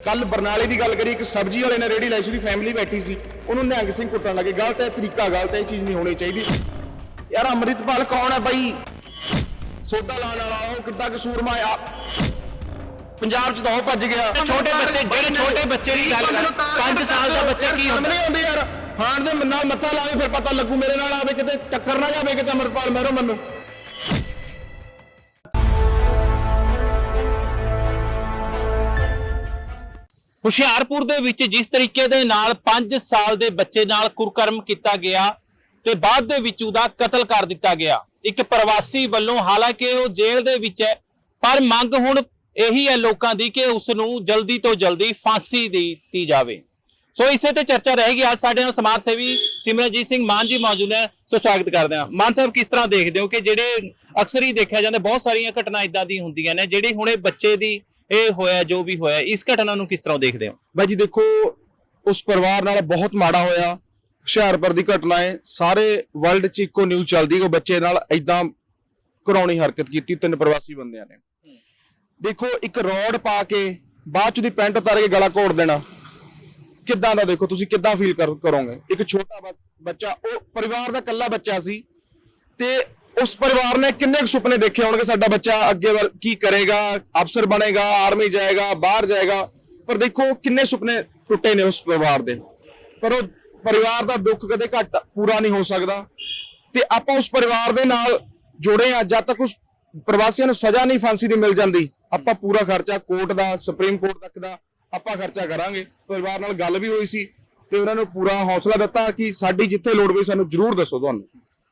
ਕੱਲ ਬਰਨਾਲੇ ਦੀ ਗੱਲ ਕਰੀ ਇੱਕ ਸਬਜ਼ੀ ਵਾਲੇ ਨੇ ਰੇੜੀ ਲਾਈ ਸੀ ਉਹਦੀ ਫੈਮਿਲੀ ਬੈਠੀ ਸੀ। ਉਹਨੂੰ ਨਿਹੰਗ ਸਿੰਘ ਕੁੱਟਣ ਲੱਗੇ। ਗਲਤ ਹੈ ਤਰੀਕਾ ਗਲਤ ਹੈ ਇਹ ਚੀਜ਼ ਨਹੀਂ ਹੋਣੀ ਚਾਹੀਦੀ। ਯਾਰ ਅੰਮ੍ਰਿਤਪਾਲ ਕੌਣ ਹੈ ਬਾਈ? ਸੋਦਾ ਲਾਣ ਵਾਲਾ ਉਹ ਕਿੱਦਾਂ ਕਸੂਰਮਾ ਆ ਪੰਜਾਬ ਚ ਤਾਂ ਉਹ ਭੱਜ ਗਿਆ। ਛੋਟੇ ਬੱਚੇ ਜਿਹੜੇ ਛੋਟੇ ਬੱਚੇ ਦੀ ਗੱਲ ਕਰ 5 ਸਾਲ ਦਾ ਬੱਚਾ ਕੀ ਹੁੰਦਾ? ਨਹੀਂ ਹੁੰਦੀ ਯਾਰ। ਹਾਣ ਦੇ ਨਾਲ ਮੱਥਾ ਲਾਵੇ ਫਿਰ ਪਤਾ ਲੱਗੂ ਮੇਰੇ ਨਾਲ ਆਵੇ ਕਿਤੇ ਟੱਕਰ ਨਾ ਜਾਵੇ ਕਿਤੇ ਅੰਮ੍ਰਿਤਪਾਲ ਮਹਿਰੋ ਮੈਨੂੰ। ਹੁਸ਼ਿਆਰਪੁਰ ਦੇ ਵਿੱਚ ਜਿਸ ਤਰੀਕੇ ਦੇ ਨਾਲ 5 ਸਾਲ ਦੇ ਬੱਚੇ ਨਾਲ ਕੁਰਕਰਮ ਕੀਤਾ ਗਿਆ ਤੇ ਬਾਅਦ ਦੇ ਵਿੱਚ ਉਹਦਾ ਕਤਲ ਕਰ ਦਿੱਤਾ ਗਿਆ। ਇੱਕ ਪ੍ਰਵਾਸੀ ਵੱਲੋਂ ਹਾਲਾਂਕਿ ਉਹ ਜੇਲ੍ਹ ਦੇ ਵਿੱਚ ਹੈ, ਪਰ ਮੰਗ ਹੁਣ ਇਹੀ ਹੈ ਲੋਕਾਂ ਦੀ ਕਿ ਉਸ ਨੂੰ ਜਲਦੀ ਤੋਂ ਜਲਦੀ ਫਾਂਸੀ ਦਿੱਤੀ ਜਾਵੇ। ਸੋ ਇਸੇ ਤੇ ਚਰਚਾ ਰਹੇਗੀ ਅੱਜ ਸਾਡੇ ਨਾਲ ਸਮਾਜ ਸੇਵੀ ਸਿਮਰਨਜੀਤ ਸਿੰਘ ਮਾਨ ਜੀ ਮੌਜੂਦ ਨੇ। ਸੋ ਸਵਾਗਤ ਕਰਦੇ ਹਾਂ। ਮਾਨ ਸਾਹਿਬ, ਕਿਸ ਤਰ੍ਹਾਂ ਦੇਖਦੇ ਹੋ ਕਿ ਜਿਹੜੇ ਅਕਸਰ ਹੀ ਦੇਖਿਆ ਜਾਂਦਾ, ਬਹੁਤ ਸਾਰੀਆਂ ਘਟਨਾ ਇਦਾਂ ਦੀ ਹੁੰਦੀਆਂ ਨੇ, ਜਿਹੜੀ ਹੁਣੇ ਬੱਚੇ ਦੀ ਇਹ ਹੋਇਆ, ਜੋ ਵੀ ਹੋਇਆ, ਇਸ ਘਟਨਾ ਨੂੰ ਕਿਸ ਤਰ੍ਹਾਂ ਦੇਖਦੇ ਹੋ? ਬਾਈ ਜੀ ਦੇਖੋ, ਉਸ ਪਰਿਵਾਰ ਨਾਲ ਬਹੁਤ ਮਾੜਾ ਹੋਇਆ। ਹੁਸ਼ਿਆਰਪੁਰ ਦੀ ਘਟਨਾ ਹੈ। ਸਾਰੇ ਵਰਲਡ 'ਚ ਇੱਕੋ ਨਿਊਜ਼ ਚੱਲਦੀ ਕਿ ਬੱਚੇ ਨਾਲ ਐਦਾਂ ਘਰਾਉਣੀ ਹਰਕਤ ਕੀਤੀ। ਤਿੰਨ ਪ੍ਰਵਾਸੀ ਬੰਦਿਆਂ ਨੇ। ਦੇਖੋ, ਇੱਕ ਰੋਡ ਪਾ ਕੇ ਬਾਅਦ ਚ ਦੀ ਪੈਂਟ ਉਤਾਰ ਕੇ ਗਲਾ ਘੋੜ ਦੇਣਾ। ਕਿੱਦਾਂ ਦਾ ਦੇਖੋ, ਤੁਸੀਂ ਕਿੱਦਾਂ ਫੀਲ ਕਰੋਗੇ? ਇੱਕ ਛੋਟਾ ਬੱਚਾ, ਉਹ ਪਰਿਵਾਰ ਦਾ ਇਕੱਲਾ ਬੱਚਾ ਸੀ ਤੇ ਉਸ ਪਰਿਵਾਰ ਨੇ ਕਿੰਨੇ ਕੁ ਸੁਪਨੇ ਦੇਖੇ ਹੋਣਗੇ? ਸਾਡਾ ਬੱਚਾ ਅੱਗੇ ਵਰ- ਕੀ ਕਰੇਗਾ? ਅਫਸਰ ਬਣੇਗਾ ਆਰਮੀ ਜਾਏਗਾ, ਬਾਹਰ ਜਾਏਗਾ। ਪਰ ਦੇਖੋ ਕਿੰਨੇ ਸੁਪਨੇ ਟੁੱਟੇ ਨੇ ਉਸ ਪਰਿਵਾਰ ਦੇ। ਪਰ ਉਹ ਪਰਿਵਾਰ ਦਾ ਦੁੱਖ ਕਦੇ ਘੱਟ ਪੂਰਾ ਨਹੀਂ ਹੋ ਸਕਦਾ। ਤੇ ਆਪਾਂ ਉਸ ਪਰਿਵਾਰ ਦੇ ਨਾਲ ਜੁੜੇ ਆ ਜਦ ਤੱਕ ਉਸ ਪ੍ਰਵਾਸੀਆਂ ਨੂੰ ਸਜ਼ਾ ਨਹੀਂ ਫਾਂਸੀ ਦੀ ਮਿਲ ਜਾਂਦੀ। ਆਪਾਂ ਪੂਰਾ ਖਰਚਾ ਕੋਰਟ ਦਾ, ਸੁਪਰੀਮ ਕੋਰਟ ਤੱਕ ਦਾ ਆਪਾਂ ਖਰਚਾ ਕਰਾਂਗੇ। ਪਰਿਵਾਰ ਨਾਲ ਗੱਲ ਵੀ ਹੋਈ ਸੀ ਤੇ ਉਹਨਾਂ ਨੂੰ ਪੂਰਾ ਹੌਸਲਾ ਦਿੱਤਾ ਕਿ ਸਾਡੀ ਜਿੱਥੇ ਲੋੜ ਪਈ ਸਾਨੂੰ ਜ਼ਰੂਰ ਦੱਸੋ ਤੁਹਾਨੂੰ।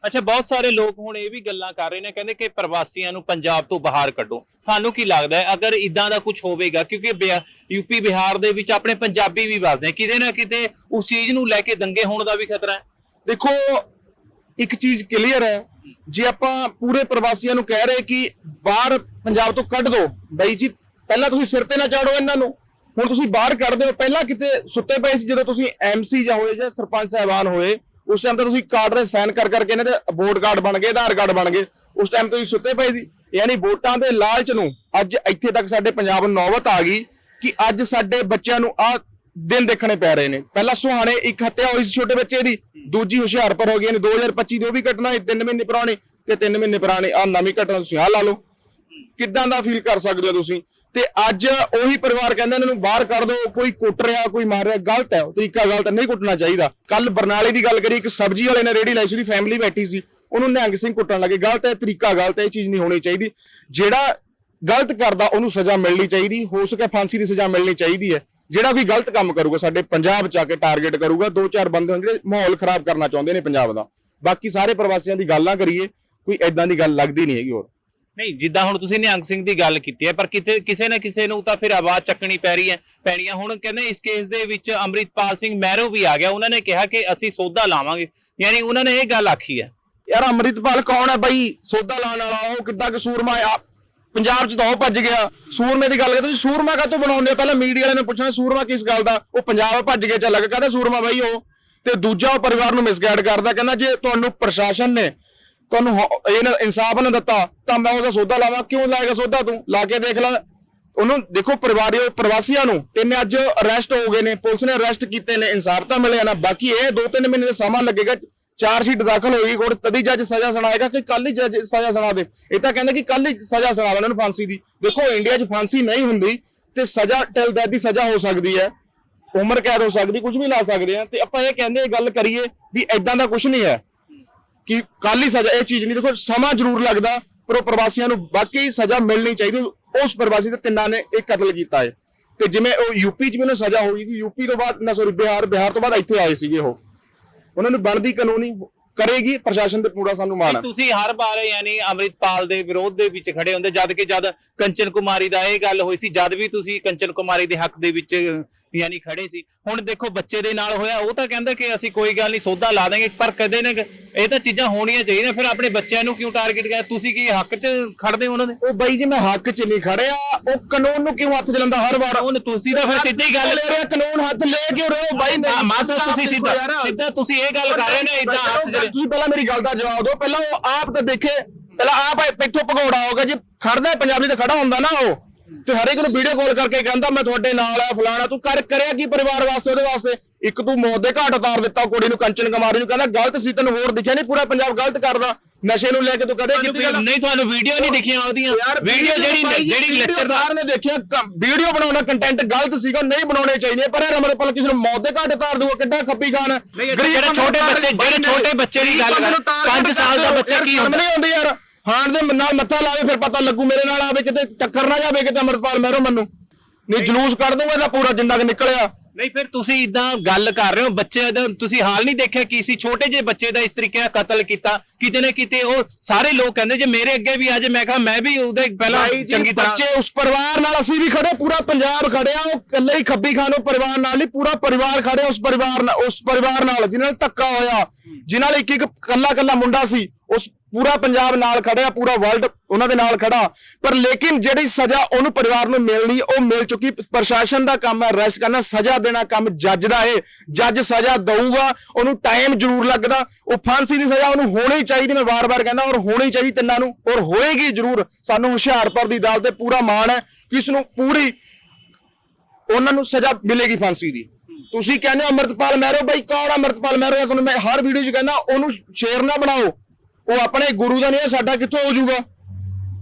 ਅੱਛਾ, ਬਹੁਤ ਸਾਰੇ ਲੋਕ ਹੁਣ ਇਹ ਵੀ ਗੱਲਾਂ ਕਰ ਰਹੇ ਨੇ, ਕਹਿੰਦੇ ਕਿ ਪ੍ਰਵਾਸੀਆਂ ਨੂੰ ਪੰਜਾਬ ਤੋਂ ਬਾਹਰ ਕੱਢੋ। ਤੁਹਾਨੂੰ ਕੀ ਲੱਗਦਾ ਹੈ? ਅਗਰ ਇਦਾਂ ਦਾ ਕੁਝ ਹੋਵੇਗਾ, ਕਿਉਂਕਿ ਬਿਹਾ- ਯੂਪੀ ਬਿਹਾਰ ਦੇ ਵਿੱਚ ਆਪਣੇ ਪੰਜਾਬੀ ਵੀ ਵੱਸਦੇ ਆ, ਕਿਤੇ ਨਾ ਕਿਤੇ ਉਸ ਚੀਜ਼ ਨੂੰ ਲੈ ਕੇ ਦੰਗੇ ਹੋਣ ਦਾ ਵੀ ਖਤਰਾ ਹੈ? ਦੇਖੋ, ਇੱਕ ਚੀਜ਼ ਕਲੀਅਰ ਹੈ, ਜੇ ਆਪਾਂ ਪੂਰੇ ਪ੍ਰਵਾਸੀਆਂ ਨੂੰ ਕਹਿ ਰਹੇ ਕਿ ਬਾਹਰ ਪੰਜਾਬ ਤੋਂ ਕੱਢ ਦਿਓ ਬਾਈ ਜੀ, ਪਹਿਲਾਂ ਤੁਸੀਂ ਸਿਰ ਤੇ ਨਾ ਚਾੜੋ ਇਹਨਾਂ ਨੂੰ, ਹੁਣ ਤੁਸੀਂ ਬਾਹਰ ਕੱਢ ਦਿਓ, ਪਹਿਲਾਂ ਕਿਤੇ ਸੁੱਤੇ ਪਏ ਸੀ ਜਦੋਂ ਤੁਸੀਂ ਐਮਸੀ ਜਾਂ ਹੋਏ ਜਾਂ ਸਰਪੰਚ ਸਾਹਿਬਾਨ ਹੋਏ ਉਸ ਟਾਈਮ ਤੇ ਤੁਸੀਂ ਕਾਰਡ ਦੇ ਸਾਈਨ ਕਰ ਕਰਕੇ ਇਹਨਾਂ ਦੇ ਵੋਟ ਕਾਰਡ ਬਣ ਗਏ, ਆਧਾਰ ਕਾਰਡ ਬਣ ਗਏ। ਉਸ ਟਾਈਮ ਤੁਸੀਂ ਸੁੱਤੇ ਪਏ ਸੀ। ਯਾਨੀ ਵੋਟਾਂ ਦੇ ਲਾਲਚ ਨੂੰ ਅੱਜ ਇੱਥੇ ਤੱਕ ਸਾਡੇ ਪੰਜਾਬ ਨੂੰ ਨੌਬਤ ਆ ਗਈ ਕਿ ਅੱਜ ਸਾਡੇ ਬੱਚਿਆਂ ਨੂੰ ਆ ਦਿਨ ਦੇਖਣੇ ਪੈ ਰਹੇ ਨੇ। ਪਹਿਲਾਂ ਸੁਹਾਣੇ ਇੱਕ ਹੱਤਿਆ ਹੋਈ ਸੀ ਛੋਟੇ ਬੱਚੇ ਦੀ, ਦੂਜੀ ਹੁਸ਼ਿਆਰਪੁਰ ਹੋ ਗਈ ਨੇ 2025 ਦੀ ਉਹ ਵੀ ਘਟਨਾ ਹੈ 3 ਮਹੀਨੇ ਪੁਰਾਣੀ ਤੇ 3 ਮਹੀਨੇ ਪੁਰਾਣੀ ਆ ਨਵੀਂ ਘਟਨਾ ਤੁਸੀਂ ਆ ਲਾ ਲਓ। ਕਿੱਦਾਂ ਦਾ ਫੀਲ ਕਰ ਸਕਦੇ ਹੋ ਤੁਸੀਂ? ਤੇ ਅੱਜ ਉਹੀ ਪਰਿਵਾਰ ਕਹਿੰਦਾ ਇਹਨਾਂ ਨੂੰ ਬਾਹਰ ਕੱਢ ਦਿਓ, ਕੋਈ ਕੁੱਟ ਰਿਹਾ, ਕੋਈ ਮਾਰ ਰਿਹਾ, ਗਲਤ ਹੈ, ਉਹ ਤਰੀਕਾ ਗਲਤ ਨਹੀਂ ਕੁੱਟਣਾ ਚਾਹੀਦਾ। ਕੱਲ ਬਰਨਾਲੇ ਦੀ ਗੱਲ ਕਰੀ ਇੱਕ ਸਬਜ਼ੀ ਵਾਲੇ ਨੇ ਰੇੜੀ ਲਾਈ ਸੀ, ਉਹਦੀ ਫੈਮਿਲੀ ਬੈਠੀ ਸੀ, ਉਹਨੂੰ ਨਿਹੰਗ ਸਿੰਘ ਕੁੱਟਣ ਲੱਗੇ, ਗਲਤ ਹੈ, ਤਰੀਕਾ ਗਲਤ ਹੈ, ਇਹ ਚੀਜ਼ ਨਹੀਂ ਹੋਣੀ ਚਾਹੀਦੀ। ਜਿਹੜਾ ਗਲਤ ਕਰਦਾ, ਉਹਨੂੰ ਸਜ਼ਾ ਮਿਲਣੀ ਚਾਹੀਦੀ, ਹੋ ਸਕੇ ਫਾਂਸੀ ਦੀ ਸਜ਼ਾ ਮਿਲਣੀ ਚਾਹੀਦੀ ਹੈ। ਜਿਹੜਾ ਵੀ ਗਲਤ ਕੰਮ ਕਰੂਗਾ, ਸਾਡੇ ਪੰਜਾਬ ਚ ਆ ਕੇ ਟਾਰਗੇਟ ਕਰੂਗਾ, ਦੋ ਚਾਰ ਬੰਦੇ ਹੋਣ ਜਿਹੜੇ ਮਾਹੌਲ ਖਰਾਬ ਕਰਨਾ ਚਾਹੁੰਦੇ ਨੇ ਪੰਜਾਬ ਦਾ। ਬਾਕੀ ਸਾਰੇ ਪ੍ਰਵਾਸੀਆਂ ਦੀ ਗੱਲ ਨਾ ਕਰੀਏ, ਕੋਈ ਐਦਾਂ ਦੀ ਗੱਲ ਲੱਗਦੀ ਨਹੀਂ ਹੈਗੀ ਹੋਰ। ਨਹੀਂ, ਜਿੱਦਾਂ ਹੁਣ ਤੁਸੀਂ ਨਿਹੰਗ ਸਿੰਘ ਦੀ ਗੱਲ ਕੀਤੀ ਹੈ, ਪਰ ਕਿਤੇ ਕਿਸੇ ਨਾ ਕਿਸੇ ਨੂੰ ਤਾਂ ਫਿਰ ਆਵਾਜ਼ ਚੱਕਣੀ ਪੈ ਰਹੀ ਹੈ ਪੈਣੀਆਂ ਹੁਣ ਕਹਿੰਦੇ ਇਸ ਕੇਸ ਦੇ ਵਿੱਚ ਅੰਮ੍ਰਿਤਪਾਲ ਸਿੰਘ ਮਹਿਰੋ ਵੀ ਆ ਗਿਆ। ਉਹਨਾਂ ਨੇ ਕਿਹਾ ਕਿ ਅਸੀਂ ਸੌਦਾ ਲਾਵਾਂਗੇ। ਯਾਨੀ ਉਹਨਾਂ ਨੇ ਇਹ ਗੱਲ ਆਖੀ ਹੈ। ਯਾਰ ਅੰਮ੍ਰਿਤਪਾਲ ਕੌਣ ਹੈ ਬਾਈ? ਸੌਦਾ ਲਾਣ ਵਾਲਾ, ਉਹ ਕਿੱਦਾਂ ਸੂਰਮਾ ਆ, ਪੰਜਾਬ 'ਚ ਤਾਂ ਉਹ ਭੱਜ ਗਿਆ। ਸੂਰਮੇ ਦੀ ਗੱਲ ਕਰ ਤੁਸੀਂ ਸੂਰਮਾ ਕਾਹਤੋਂ ਬਣਾਉਂਦੇ ਹੋ? ਪਹਿਲਾਂ ਮੀਡੀਆ ਵਾਲਿਆਂ ਨੇ ਪੁੱਛਣਾ, ਸੂਰਮਾ ਕਿਸ ਗੱਲ ਦਾ? ਉਹ ਪੰਜਾਬ ਭੱਜ ਗਿਆ ਚੱਲ ਗਿਆ ਕਹਿੰਦਾ ਸੂਰਮਾ ਬਾਈ ਉਹ। ਤੇ ਦੂਜਾ ਉਹ ਪਰਿਵਾਰ ਨੂੰ ਮਿਸਗਾਈਡ ਕਰਦਾ, ਕਹਿੰਦਾ ਜੇ ਤੁਹਾਨੂੰ ਪ੍ਰਸ਼ਾਸਨ ਨੇ ਤੁਹਾਨੂੰ ਹੋ- ਇਹ ਇਨਸਾਫ ਨਾ ਦਿੱਤਾ, ਤਾਂ ਮੈਂ ਉਹਦਾ ਸੌਦਾ ਲਾਵਾਂ। ਕਿਉਂ ਲਾਏਗਾ ਸੌਦਾ ਤੂੰ? ਲਾ ਕੇ ਦੇਖ ਲੈ। ਉਹਨੂੰ ਦੇਖੋ ਪਰਿਵਾਰੀ ਪ੍ਰਵਾਸੀਆਂ ਨੂੰ। ਤਿੰਨ ਅੱਜ ਅਰੈਸਟ ਹੋ ਗਏ ਨੇ, ਪੁਲਿਸ ਨੇ ਅਰੈਸਟ ਕੀਤੇ ਨੇ, ਇਨਸਾਫ ਤਾਂ ਮਿਲਿਆ ਨਾ। ਬਾਕੀ ਇਹ ਦੋ ਤਿੰਨ ਮਹੀਨੇ ਦਾ ਸਮਾਂ ਲੱਗੇਗਾ। ਚਾਰ ਸ਼ੀਟ ਦਾਖਲ ਹੋਏਗੀ ਕੋਰਟ ਤਦੀ ਜੱਜ ਸਜ਼ਾ ਸੁਣਾਏਗਾ ਕਿ ਕੱਲ ਹੀ ਜੱਜ ਸਜ਼ਾ ਸੁਣਾ ਦੇ? ਇਹ ਤਾਂ ਕਹਿੰਦਾ ਕਿ ਕੱਲ ਹੀ ਸਜ਼ਾ ਸੁਣਾ ਦੇ ਉਹਨਾਂ ਨੂੰ ਫਾਂਸੀ ਦੀ। ਦੇਖੋ, ਇੰਡੀਆ 'ਚ ਫਾਂਸੀ ਨਹੀਂ ਹੁੰਦੀ ਤੇ ਸਜ਼ਾ ਟਿਲ ਡੈਥ ਦੀ ਸਜ਼ਾ ਹੋ ਸਕਦੀ ਹੈ। ਉਮਰ ਕੈਦ ਹੋ ਸਕਦੀ, ਕੁਝ ਵੀ ਲਾ ਸਕਦੇ ਆ। ਤੇ ਆਪਾਂ ਇਹ ਕਹਿੰਦੇ, ਇਹ ਗੱਲ ਕਰੀਏ ਵੀ ਐਦਾਂ ਦਾ ਕੁਝ ਨਹੀਂ ਹੈ। ਕਿ ਕੱਲ ਹੀ ਸਜ਼ਾ, ਇਹ ਚੀਜ਼ ਨਹੀਂ। ਦੇਖੋ, ਸਮਾਂ ਜ਼ਰੂਰ ਲੱਗਦਾ, ਪਰ ਉਹ ਪ੍ਰਵਾਸੀਆਂ ਨੂੰ ਬਾਕੀ ਸਜ਼ਾ ਮਿਲਣੀ ਚਾਹੀਦੀ। ਉਸ ਪ੍ਰਵਾਸੀ ਦੇ ਤਿੰਨਾਂ ਨੇ ਇਹ ਕਤਲ ਕੀਤਾ ਹੈ। ਤੇ ਜਿਵੇਂ ਉਹ ਯੂਪੀ 'ਚ ਵੀ ਉਹਨੂੰ ਸਜ਼ਾ ਹੋਈ ਸੀ ਯੂਪੀ ਤੋਂ ਬਾਅਦ, ਨਾ ਸੌਰੀ ਬਿਹਾਰ ਬਿਹਾਰ ਤੋਂ ਬਾਅਦ ਇੱਥੇ ਆਏ ਸੀਗੇ ਉਹ। ਉਹਨਾਂ ਨੂੰ ਬਣਦੀ ਕਾਨੂੰਨੀ ਕਰੇਗੀ, ਪ੍ਰਸ਼ਾਸਨ ਤੇ ਪੂਰਾ ਸਾਨੂੰ ਮਾਣ ਹੈ। ਤੁਸੀਂ ਹਰ ਵਾਰ ਯਾਨੀ ਅੰਮ੍ਰਿਤਪਾਲ ਦੇ ਵਿਰੋਧ ਦੇ ਵਿੱਚ ਖੜੇ ਹੁੰਦੇ, ਜਦ ਕਿ ਜਦ ਕੰਚਨ ਕੁਮਾਰੀ ਦਾ ਇਹ ਗੱਲ ਹੋਈ ਸੀ, ਜਦ ਵੀ ਤੁਸੀਂ ਕੰਚਨ ਕੁਮਾਰੀ ਦੇ ਹੱਕ ਦੇ ਵਿੱਚ ਯਾਨੀ ਖੜੇ ਸੀ। ਹੁਣ ਦੇਖੋ, ਬੱਚੇ ਦੇ ਨਾਲ ਹੋਇਆ, ਉਹ ਤਾਂ ਕਹਿੰਦਾ ਕਿ ਅਸੀਂ ਕੋਈ ਗੱਲ ਨਹੀਂ ਸੌਦਾ ਲਾ ਦਾਂਗੇ ਪਰ ਕਦੇ ਨਾ ਇਹ ਤਾਂ ਚੀਜ਼ਾਂ ਹੋਣੀਆਂ ਚਾਹੀਦੀਆਂ ਫਿਰ ਆਪਣੇ ਬੱਚਿਆਂ ਨੂੰ ਕਿਉਂ ਟਾਰਗੇਟ ਕਰ ਤੁਸੀਂ ਕੀ ਹੱਕ 'ਚ ਖੜਦੇ ਹੋ ਉਹਨਾਂ ਦੇ? ਉਹ ਬਾਈ ਜੀ ਮੈਂ ਹੱਕ 'ਚ ਨਹੀਂ ਖੜਿਆ ਉਹ ਕਾਨੂੰਨ ਨੂੰ ਕਿਉਂ ਹੱਥ 'ਚ ਲੈਂਦਾ ਹਰ ਵਾਰ? ਹੁਣ ਤੁਸੀਂ ਤਾਂ ਫਿਰ ਸਿੱਧੀ ਗੱਲ ਲੈ ਰਿਹਾ ਕਾਨੂੰਨ ਹੱਥ ਲੈ ਕੇ ਰਹੋ ਬਾਈ ਹਾਂ, ਮਾਂ ਸਾਹਿਬ ਤੁਸੀਂ ਸਿੱਧਾ। ਸਿੱਧਾ ਤੁਸੀਂ ਇਹ ਗੱਲ ਕਰ ਰਹੇ ਨੇ ਇਦਾਂ ਹੱਥ 'ਚ ਤੁਸੀਂ ਪਹਿਲਾਂ ਮੇਰੀ ਗੱਲ ਦਾ ਜਵਾਬ ਦਿਓ। ਪਹਿਲਾਂ ਉਹ ਆਪ ਤਾਂ ਦੇਖੇ ਪਹਿਲਾਂ ਆਪ ਇੱਥੋਂ ਭਗੌੜਾ ਹੋਗਾ ਜੇ ਖੜਦਾ ਪੰਜਾਬੀ ਤੇ ਖੜਾ ਹੁੰਦਾ ਨਾ ਉਹ। ਤੇ ਹਰ ਇੱਕ ਨੂੰ ਵੀਡੀਓ ਕਾਲ ਕਰਕੇ ਕਹਿੰਦਾ ਮੈਂ ਤੁਹਾਡੇ ਨਾਲ ਆ ਫਲਾਣਾ ਤੂੰ ਕਰ ਕਰਿਆ ਕੀ ਪਰਿਵਾਰ ਵਾਸਤੇ ਉਹਦੇ ਵਾਸਤੇ? ਇੱਕ ਤੂੰ ਮੌਤ ਦੇ ਘਾਟ ਉਤਾਰ ਦਿੱਤਾ ਕੁੜੀ ਨੂੰ ਕੰਚਨ ਕੁਮਾਰੀ ਨੂੰ ਕਹਿੰਦਾ ਗਲਤ ਸੀ ਤੈਨੂੰ ਹੋਰ ਦਿਖਿਆ ਨਹੀਂ ਪੂਰਾ ਪੰਜਾਬ ਗਲਤ ਕਰਦਾ। ਨਸ਼ੇ ਨੂੰ ਲੈ ਕੇ ਤੂੰ ਕਦੇ ਕੀਤੀ ਗੱਲ? ਨਹੀਂ ਤੁਹਾਨੂੰ ਵੀਡੀਓ ਨਹੀਂ ਦਿਖੀਆਂ ਉਹਦੀਆਂ। ਵੀਡੀਓ ਜਿਹੜੀ ਜਿਹੜੀ ਲੈਕਚਰਦਾਰ ਨੇ ਦੇਖਿਆ ਵੀਡੀਓ ਬਣਾਉਣਾ ਕੰਟੈਂਟ ਗਲਤ ਸੀਗਾ ਨਹੀਂ ਬਣਾਉਣੇ ਚਾਹੀਦੇ ਪਰ ਇਹ ਅਮਰਪਾਲ ਕਿਸੇ ਨੂੰ ਮੌਤ ਦੇ ਘਾਟ ਉਤਾਰ ਦੂਗਾ ਕਿੱਡਾ ਖੱਪੀ ਖਾਨ। ਜਿਹੜੇ ਛੋਟੇ ਬੱਚੇ- ਜਿਹੜੇ ਛੋਟੇ ਬੱਚੇ ਦੀ ਗੱਲ ਕਰ, ਤਾਰ ਪੰਜ ਕੇ ਸਾਲ ਦਾ ਬੱਚਾ ਕੀ ਹੁੰਦਾ? ਨਹੀਂ ਹੁੰਦੀ ਯਾਰ। ਹਾਣ ਦੇ ਨਾਲ ਮੱਥਾ ਲਾਵੇ ਫਿਰ ਪਤਾ ਲੱਗੂ ਮੇਰੇ ਨਾਲ ਆਵੇ ਕਿਤੇ ਟੱਕਰ ਨਾ ਜਾਵੇ ਕਿਤੇ ਅਮਰਪਾਲ ਮਹਿਰੋ ਮੈਨੂੰ। ਨਹੀਂ। ਜਲੂਸ ਕੱਢ ਦੂੰਗਾ ਇਹਦਾ ਪੂਰਾ ਜਿੰਨਾ ਕਿ ਨਿਕਲਿਆ। ਨਹੀਂ ਫਿਰ ਤੁਸੀਂ ਇਦਾਂ ਗੱਲ ਕਰ ਰਹੇ ਹੋ ਬੱਚੇ ਦਾ ਤੁਸੀਂ ਹਾਲ ਨਹੀਂ ਦੇਖਿਆ ਕਿ ਸੀ? ਛੋਟੇ ਜਿਹੇ ਬੱਚੇ ਦਾ ਇਸ ਤਰੀਕੇ ਨਾਲ ਕਤਲ ਕੀਤਾ। ਕਿਤੇ ਨਾ ਕਿਤੇ ਉਹ ਸਾਰੇ ਲੋਕ ਕਹਿੰਦੇ ਜੇ ਮੇਰੇ ਅੱਗੇ ਵੀ ਅੱਜ ਮੈਂ ਕਿਹਾ ਮੈਂ ਵੀ ਉਹਦੇ ਪਹਿਲਾਂ ਭਾਈ ਜੀ, ਚੰਗੀ ਤਰ੍ਹਾਂ ਬੱਚੇ ਉਸ ਪਰਿਵਾਰ ਨਾਲ ਅਸੀਂ ਵੀ ਖੜੇ ਪੂਰਾ ਪੰਜਾਬ ਖੜਿਆ ਉਹ ਇਕੱਲੇ ਹੀ ਖੱਬੀ ਖਾਨ ਉਹ ਪਰਿਵਾਰ ਨਾਲ ਨਹੀਂ ਪੂਰਾ ਪਰਿਵਾਰ ਖੜਿਆ ਉਸ ਪਰਿਵਾਰ ਨਾਲ ਉਸ ਪਰਿਵਾਰ ਨਾਲ ਜਿਨ੍ਹਾਂ ਨਾਲ ਧੱਕਾ ਹੋਇਆ ਜਿਨ੍ਹਾਂ ਨਾਲ ਇੱਕ ਇੱਕ ਕੱਲਾ ਕੱਲਾ ਮੁੰਡਾ ਸੀ ਉਸ ਪੂਰਾ ਪੰਜਾਬ ਨਾਲ ਖੜਿਆ, ਪੂਰਾ ਵਰਲਡ ਉਹਨਾਂ ਦੇ ਨਾਲ ਖੜਾ। ਪਰ ਲੇਕਿਨ ਜਿਹੜੀ ਸਜ਼ਾ ਉਹਨੂੰ ਪਰਿਵਾਰ ਨੂੰ ਮਿਲਣੀ, ਉਹ ਮਿਲ ਚੁੱਕੀ। ਪ੍ਰਸ਼ਾਸਨ ਦਾ ਕੰਮ ਹੈ ਅਰੈਸਟ ਕਰਨਾ, ਸਜ਼ਾ ਦੇਣਾ ਕੰਮ ਜੱਜ ਦਾ ਏ। ਜੱਜ ਸਜ਼ਾ ਦਊਗਾ, ਉਹਨੂੰ ਟਾਈਮ ਜ਼ਰੂਰ ਲੱਗਦਾ। ਉਹ ਫਾਂਸੀ ਦੀ ਸਜ਼ਾ ਉਹਨੂੰ ਹੋਣੀ ਚਾਹੀਦੀ, ਮੈਂ ਵਾਰ-ਵਾਰ ਕਹਿੰਦਾ, ਔਰ ਹੋਣੀ ਚਾਹੀਦੀ ਤਿੰਨਾਂ ਨੂੰ, ਔਰ ਹੋਏਗੀ ਜ਼ਰੂਰ। ਸਾਨੂੰ ਹੁਸ਼ਿਆਰਪੁਰ ਦੀ ਅਦਾਲਤ ਤੇ ਪੂਰਾ ਮਾਣ ਹੈ ਕਿ ਇਸ ਨੂੰ ਪੂਰੀ ਉਹਨਾਂ ਨੂੰ ਸਜ਼ਾ ਮਿਲੇਗੀ ਫਾਂਸੀ ਦੀ। ਤੁਸੀਂ ਕਹਿੰਦੇ ਹੋ, ਅਮਰਤਪਾਲ ਮਹਿਰੋ ਬਾਈ, ਕੌਣ ਆ ਅਮਰਤਪਾਲ ਮਹਿਰੋ? ਤੁਹਾਨੂੰ ਮੈਂ ਹਰ ਵੀਡੀਓ 'ਚ ਕਹਿੰਦਾ, ਉਹਨੂੰ ਸ਼ੇਰ ਨਾ ਬਣਾਓ। ਉਹ ਆਪਣੇ ਗੁਰੂ ਦਾ ਨਹੀਂ ਹੈ ਸਾਡਾ ਕਿੱਥੋਂ ਹੋ ਜਾਊਗਾ?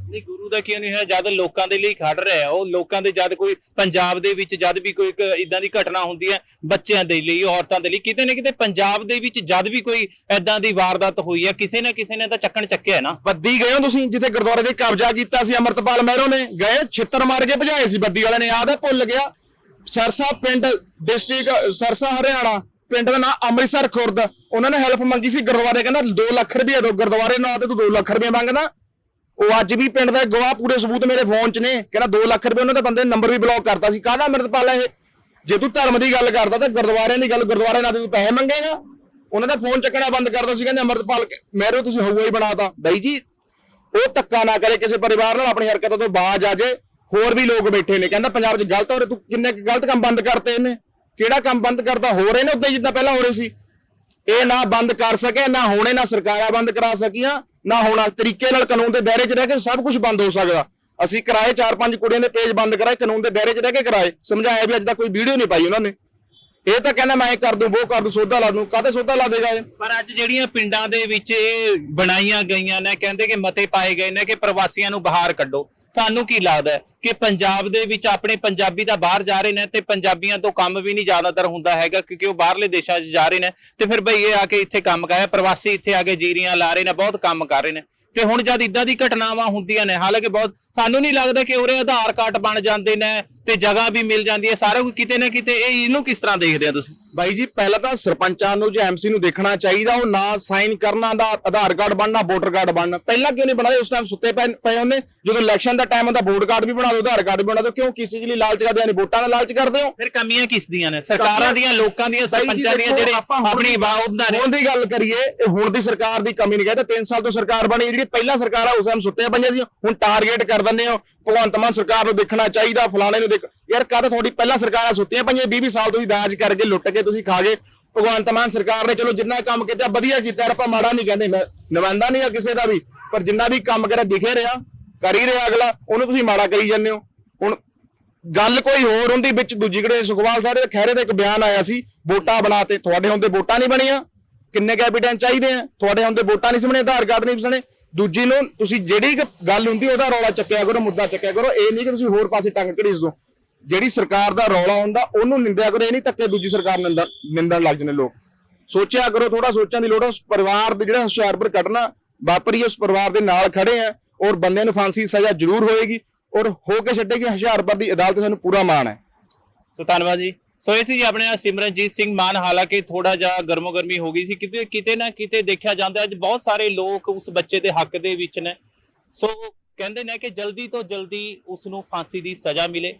ਨਹੀਂ ਗੁਰੂ ਦਾ ਕਿਉਂ ਨਹੀਂ ਹੈ ਜਦ ਲੋਕਾਂ ਦੇ ਲਈ ਖੜ ਰਿਹਾ ਉਹ ਲੋਕਾਂ ਦੇ ਜਦ ਕੋਈ ਪੰਜਾਬ ਦੇ ਵਿੱਚ ਜਦ ਵੀ ਕੋਈ ਇਦਾਂ ਦੀ ਘਟਨਾ ਹੁੰਦੀ ਹੈ ਬੱਚਿਆਂ ਦੇ ਲਈ ਔਰਤਾਂ ਦੇ ਲਈ ਕਿਤੇ ਨਾ ਕਿਤੇ ਪੰਜਾਬ ਦੇ ਵਿੱਚ ਜਦ ਵੀ ਕੋਈ ਐਦਾਂ ਦੀ ਵਾਰਦਾਤ ਹੋਈ ਹੈ ਕਿਸੇ ਨਾ ਕਿਸੇ ਨੇ ਤਾਂ ਚੱਕਣ ਚੱਕਿਆ ਹੈ ਨਾ। ਬੱਦੀ ਗਏ ਹੋ ਤੁਸੀਂ ਜਿੱਥੇ ਗੁਰਦੁਆਰੇ ਦੇ ਕਬਜ਼ਾ ਕੀਤਾ ਸੀ ਅਮਰਤਪਾਲ ਮਹਿਰੋ ਨੇ ਗਏ ਛਿੱਤਰ ਮਾਰ ਕੇ ਭਜਾਏ ਸੀ ਬੱਦੀ ਵਾਲੇ ਨੇ ਯਾਦ ਹੈ ਭੁੱਲ ਗਿਆ। ਸਰਸਾ ਪਿੰਡ ਡਿਸਟ੍ਰਿਕਟ ਸਰਸਾ ਹਰਿਆਣਾ ਪਿੰਡ ਦਾ ਨਾਮ ਅੰਮ੍ਰਿਤਸਰ ਖੁਰਦ। ਉਹਨਾਂ ਨੇ ਹੈਲਪ ਮੰਗੀ ਸੀ ਗੁਰਦੁਆਰੇ, ਕਹਿੰਦਾ 2 ਲੱਖ ਰੁਪਏ ਦੋ ਗੁਰਦੁਆਰੇ ਨਾਂ ਤੇ ਤੂੰ 2 ਲੱਖ ਰੁਪਏ ਮੰਗਦਾ। ਉਹ ਅੱਜ ਵੀ ਪਿੰਡ ਦਾ ਗਵਾਹ ਪੂਰੇ ਸਬੂਤ ਮੇਰੇ ਫੋਨ 'ਚ ਨੇ, ਕਹਿੰਦਾ 2 ਲੱਖ ਰੁਪਏ ਉਹਨਾਂ ਦੇ ਬੰਦੇ ਨੰਬਰ ਵੀ ਬਲੌਕ ਕਰਤਾ ਸੀ। ਕਾਹਦਾ ਅਮਰਤਪਾਲ ਇਹ? ਜੇ ਤੂੰ ਧਰਮ ਦੀ ਗੱਲ ਕਰਦਾ ਤਾਂ ਗੁਰਦੁਆਰਿਆਂ ਦੀ ਗੱਲ, ਗੁਰਦੁਆਰੇ ਨਾਲ ਤੇ ਤੂੰ ਪੈਸੇ ਮੰਗੇਗਾ। ਉਹਨਾਂ ਦਾ ਫੋਨ ਚੱਕਣਾ ਬੰਦ ਕਰਦਾ ਸੀ, ਕਹਿੰਦੇ ਅਮਰਤਪਾਲ ਮਹਿਰੋ ਤੁਸੀਂ ਹਊਆ ਹੀ ਬਣਾਤਾ ਬਾਈ ਜੀ, ਉਹ ਧੱਕਾ ਨਾ ਕਰੇ ਕਿਸੇ ਪਰਿਵਾਰ ਨਾਲ, ਆਪਣੀ ਹਰਕਤਾਂ ਤੋਂ ਬਾਜ ਆ ਜੇ। ਹੋਰ ਵੀ ਲੋਕ ਬੈਠੇ ਨੇ, ਕਹਿੰਦਾ ਪੰਜਾਬ 'ਚ ਗਲਤ ਹੋ ਰਿਹਾ, ਤੂੰ ਕਿੰਨੇ ਕੁ ਗਲਤ ਕੰਮ ਬੰਦ ਕਰਤੇ ਇਹਨੇ? ਕਿਹੜਾ ਕੰਮ ਬੰਦ ਕਰਦਾ? ਹੋ ਰਹੇ ਨੇ ਉਦਾਂ ਹੀ ਜਿੱਦਾਂ ਪਹਿਲਾਂ ਹੋ ਰਹੇ ਸੀ। ਇਹ ਨਾ ਬੰਦ ਕਰ ਸਕੇ, ਨਾ ਹੋਣੇ ਨਾ ਸਰਕਾਰਾਂ ਬੰਦ ਕਰਾ ਸਕੀਆਂ, ਨਾ ਹੋਣਾ ਤਰੀਕੇ ਨਾਲ ਕਾਨੂੰਨ ਦੇ ਦਾਇਰੇ 'ਚ ਰਹਿ ਕੇ ਸਭ ਕੁਝ ਬੰਦ ਹੋ ਸਕਦਾ। ਅਸੀਂ ਕਰਾਏ ਚਾਰ ਪੰਜ ਕੁੜੀਆਂ ਦੇ ਪੇਜ ਬੰਦ ਕਰਾਏ, ਕਾਨੂੰਨ ਦੇ ਦਾਇਰੇ 'ਚ ਰਹਿ ਕੇ ਕਰਾਏ। ਸਮਝਾਇਆ ਵੀ ਅੱਜ ਤੱਕ ਕੋਈ ਵੀਡੀਓ ਨਹੀਂ ਪਾਈ ਉਹਨਾਂ ਨੇ। ਇਹ ਤਾਂ ਕਹਿੰਦਾ ਮੈਂ ਇਹ ਕਰ ਦੂੰ, ਉਹ ਕਰ ਦੂੰ, ਸੋਧਾ ਲਾ ਦੂੰ ਕਾਹਤੇ ਸੋਧਾ ਲਾ ਦੇਗਾ ਇਹ? ਪਰ ਅੱਜ ਜਿਹੜੀਆਂ ਪਿੰਡਾਂ ਦੇ ਵਿੱਚ ਇਹ ਬਣਾਈਆਂ ਗਈਆਂ ਨੇ, ਕਹਿੰਦੇ ਕਿ ਮਤੇ ਪਾਏ ਗਏ ਨੇ ਕਿ ਪ੍ਰਵਾਸੀਆਂ ਨੂੰ ਬਾਹਰ ਕੱਢੋ। ਤੁਹਾਨੂੰ ਕੀ ਲੱਗਦਾ ਹੈ ਕਿ ਪੰਜਾਬ ਦੇ ਵਿੱਚ ਆਪਣੇ ਪੰਜਾਬੀ ਤਾਂ ਬਾਹਰ ਜਾ ਰਹੇ ਨੇ ਤੇ ਪੰਜਾਬੀਆਂ ਤੋਂ ਕੰਮ ਵੀ ਨਹੀਂ ਜ਼ਿਆਦਾਤਰ ਹੁੰਦਾ ਹੈਗਾ ਕਿਉਂਕਿ ਉਹ ਬਾਹਰਲੇ ਦੇਸ਼ਾਂ 'ਚ ਜਾ ਰਹੇ ਨੇ। ਤੇ ਫਿਰ ਬਈ ਇਹ ਆ ਕੇ ਇੱਥੇ ਕੰਮ ਕਰ ਪ੍ਰਵਾਸੀ ਇੱਥੇ ਆ ਕੇ ਜੀਰੀਆਂ ਲਾ ਰਹੇ ਨੇ, ਬਹੁਤ ਕੰਮ ਕਰ ਰਹੇ ਨੇ। ਤੇ ਹੁਣ ਜਦ ਇਦਾਂ ਦੀ ਘਟਨਾਵਾਂ ਹੁੰਦੀਆਂ ਨੇ, ਹਾਲਾਂਕਿ ਬਹੁਤ ਸਾਨੂੰ ਨਹੀਂ ਲੱਗਦਾ ਕਿ ਉਰੇ ਆਧਾਰ ਕਾਰਡ ਬਣ ਜਾਂਦੇ ਨੇ ਤੇ ਜਗ੍ਹਾ ਵੀ ਮਿਲ ਜਾਂਦੀ ਹੈ, ਸਾਰਾ ਕੁਝ ਕਿਤੇ ਨਾ ਕਿਤੇ ਇਹ ਇਹਨੂੰ ਕਿਸ ਤਰ੍ਹਾਂ ਦੇਖਦੇ ਆ ਤੁਸੀਂ? ਬਾਈ ਜੀ ਪਹਿਲਾਂ ਤਾਂ ਸਰਪੰਚਾਂ ਨੂੰ ਜਾਂ ਐਮਸੀ ਨੂੰ ਦੇਖਣਾ ਚਾਹੀਦਾ ਉਹ ਨਾ ਸਾਈਨ ਕਰਨਾ ਦਾ ਆਧਾਰ ਕਾਰਡ ਬਣਨਾ ਵੋਟਰ ਕਾਰਡ ਬਣਨਾ। ਪਹਿਲਾਂ ਕਿਉਂ ਨਹੀਂ ਬਣਾਏ ਉਸ ਟਾਈਮ ਸੁੱਤੇ ਪਏ ਹੁੰਦੇ। ਜਦੋਂ ਇਲੈਕਸ਼ਨ ਦਾ ਟਾਈਮ ਹੁੰਦਾ ਵੋਟ ਕਾਰਡ ਵੀ ਬਣਾ ਦਿਓ ਆਧਾਰ ਕਾਰਡ ਵੀ ਬਣਾ ਦਿਓ। ਕਿਉਂ ਕਿਸੇ ਚੀਜ਼ ਲਈ ਲਾਲਚ ਕਰਦੇ ਆ ਨਹੀਂ? ਵੋਟਾਂ ਦਾ ਲਾਲਚ ਕਰਦੇ ਹੋ? ਫਿਰ ਕਮੀਆਂ ਕਿਸ ਦੀਆਂ ਨੇ? ਸਰਕਾਰਾਂ ਦੀਆਂ ਲੋਕਾਂ ਦੀਆਂ ਸਰਪੰਚਾਂ ਦੀਆਂ ਜਿਹੜੇ ਆਪਣੀ ਆਵਾਜ਼ ਨੇ। ਹੁਣ ਦੀ ਗੱਲ ਕਰੀਏ ਇਹ ਹੁਣ ਦੀ ਸਰਕਾਰ ਦੀ ਕਮੀ ਨਹੀਂ ਕਹਿੰਦੇ 3 ਸਾਲ ਤੋਂ ਸਰਕਾਰ ਬਣੀ ਜਿਹੜੀ ਪਹਿਲਾਂ ਸਰਕਾਰ ਆ ਉਸ ਟਾਈਮ ਸੁੱਤੇ ਪਈਆਂ ਸੀ ਹੁਣ ਟਾਰਗੇਟ ਕਰ ਦਿੰਦੇ ਹੋ। ਭਗਵੰਤ ਮਾਨ ਸਰਕਾਰ ਨੂੰ ਦੇਖਣਾ ਚਾਹੀਦਾ ਫਲਾਣੇ ਨੂੰ ਦੇਖ ਯਾਰ ਕਦ ਤੁਹਾਡੀ ਪਹਿਲਾਂ ਸਰਕਾਰਾਂ ਸੁੱਤੀਆਂ ਪਈਆਂ 20 20 ਸਾਲ ਤੁਸੀਂ ਦਾਜ ਕਰਕੇ ਲੁੱਟ ਕੇ ਤੁਸੀਂ ਖਾ ਗਏ। ਭਗਵੰਤ ਮਾਨ ਸਰਕਾਰ ਨੇ ਚਲੋ ਜਿੰਨਾ ਕੰਮ ਕੀਤਾ, ਵਧੀਆ ਕੀਤਾ, ਯਾਰ ਆਪਾਂ ਮਾੜਾ ਨਹੀਂ ਕਹਿੰਦੇ, ਮੈਂ ਨੁਮਾਇੰਦਾ ਨਹੀਂ ਆ ਕਿਸੇ ਦਾ ਵੀ, ਪਰ ਜਿੰਨਾ ਵੀ ਕੰਮ ਕਰਿਆ, ਦਿਖੇ ਰਿਹਾ, ਕਰ ਹੀ ਰਿਹਾ ਅਗਲਾ, ਉਹਨੂੰ ਤੁਸੀਂ ਮਾੜਾ ਕਰੀ ਜਾਂਦੇ ਹੋ। ਹੁਣ ਗੱਲ ਕੋਈ ਹੋਰ ਹੁੰਦੀ, ਵਿੱਚ ਦੂਜੀ ਕਿਹੜੇ, ਸੁਖਵਾਲ ਸਾਹਿਬ ਦੇ ਖਹਿਰੇ ਦਾ ਇੱਕ ਬਿਆਨ ਆਇਆ ਸੀ, ਵੋਟਾਂ ਬਣਾਤੇ ਤੁਹਾਡੇ ਹੁੰਦੇ ਵੋਟਾਂ ਨਹੀਂ ਬਣੀਆਂ। ਕਿੰਨੇ ਕੈਪੀਟੈਂਟ ਚਾਹੀਦੇ ਆ? ਤੁਹਾਡੇ ਹੁੰਦੇ ਵੋਟਾਂ ਨਹੀਂ ਸਮਣੇ ਆਧਾਰ ਕਾਰਡ ਨਹੀਂ ਸਮਣੇ ਦੂਜੀ ਨੂੰ ਤੁਸੀਂ ਜਿਹੜੀ ਗੱਲ ਹੁੰਦੀ, ਉਹਦਾ ਰੌਲਾ ਚੱਕਿਆ ਕਰੋ, ਮੁੱਦਾ ਚੱਕਿਆ ਕਰੋ, ਇਹ ਨਹੀਂ ਕਿ ਤੁਸੀਂ ਹੋਰ ਪਾਸੇ ਟੰਗ ਘੜੀਸ। ਦੋ ਜਿਹੜੀ ਸਰਕਾਰ ਦਾ ਰੌਲਾ ਹੁੰਦਾ, ਉਹਨੂੰ ਨਿੰਦਿਆ ਕਰੋ, ਇਹ ਨਹੀਂ ਧੱਕੇ ਦੂਜੀ ਸਰਕਾਰ ਨਿੰਦਣ ਲੱਗ ਜਾਂਦੇ ਲੋਕ। ਸੋਚਿਆ ਕਰੋ ਥੋੜਾ ਸੋਚਣ ਦੀ ਲੋੜ ਹੈ, ਉਸ ਪਰਿਵਾਰ ਦੇ ਜਿਹੜਾ ਹੁਸ਼ਿਆਰਪੁਰ ਕੱਢਣਾ ਵਾਪਰੀ, ਉਸ ਪਰਿਵਾਰ ਦੇ ਨਾਲ ਖੜੇ ਆ ਔਰ ਬੰਦਿਆਂ ਨੂੰ ਫਾਂਸੀ ਦੀ ਸਜ਼ਾ ਜ਼ਰੂਰ ਹੋਏਗੀ, ਔਰ ਹੋ ਕੇ ਛੱਡੇਗੀ ਹੁਸ਼ਿਆਰਪੁਰ ਦੀ ਅਦਾਲਤ ਸਾਨੂੰ ਪੂਰਾ ਮਾਣ ਹੈ। ਸੋ ਧੰਨਵਾਦ ਜੀ। ਸੋ ਇਹ ਸੀ ਜੀ ਆਪਣੇ ਨਾਲ ਸਿਮਰਨਜੀਤ ਸਿੰਘ ਮਾਨ, ਹਾਲਾਂਕਿ ਥੋੜਾ ਜਿਹਾ ਗਰਮੋ ਗਰਮੀ ਹੋ ਗਈ ਸੀ, ਕਿਤੇ ਕਿਤੇ ਨਾ ਕਿਤੇ ਦੇਖਿਆ ਜਾਂਦਾ ਅੱਜ ਬਹੁਤ ਸਾਰੇ ਲੋਕ ਉਸ ਬੱਚੇ ਦੇ ਹੱਕ ਦੇ ਵਿੱਚ ਨੇ। ਸੋ ਕਹਿੰਦੇ ਨੇ ਕਿ ਜਲਦੀ ਤੋਂ ਜਲਦੀ ਉਸ ਨੂੰ ਫਾਂਸੀ ਦੀ ਸਜ਼ਾ ਮਿਲੇ।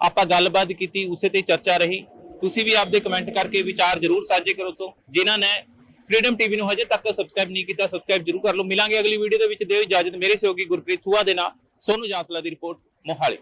ਆਪਾਂ ਗੱਲਬਾਤ ਕੀਤੀ, ਉਸੇ ਤੇ ਚਰਚਾ ਰਹੀ। ਤੁਸੀਂ ਵੀ ਆਪਦੇ ਕਮੈਂਟ ਕਰਕੇ ਵਿਚਾਰ ਜ਼ਰੂਰ ਸਾਂਝੇ ਕਰੋ ਸੋ, ਜਿਨ੍ਹਾਂ ਨੇ ਫਰੀडम ਟੀਵੀ ਨੂੰ ਹਜੇ ਤੱਕ ਸਬਸਕ੍ਰਾਈਬ ਨਹੀਂ ਕੀਤਾ ਸਬਸਕ੍ਰਾਈਬ ਜ਼ਰੂਰ ਕਰ ਲਓ। ਮਿਲਾਂਗੇ ਅਗਲੀ ਵੀਡੀਓ ਦੇ ਵਿੱਚ। ਦਿਓ ਇਜਾਜ਼ਤ ਮੇਰੇ ਸਹਿਯੋਗੀ ਗੁਰਪ੍ਰੀਤ ਥੂਆ ਦੇ ਨਾਲ। ਸੋਨੂ ਜਾਂਸਲਾ ਦੀ ਰਿਪੋਰਟ ਮੋਹਾਲੀ।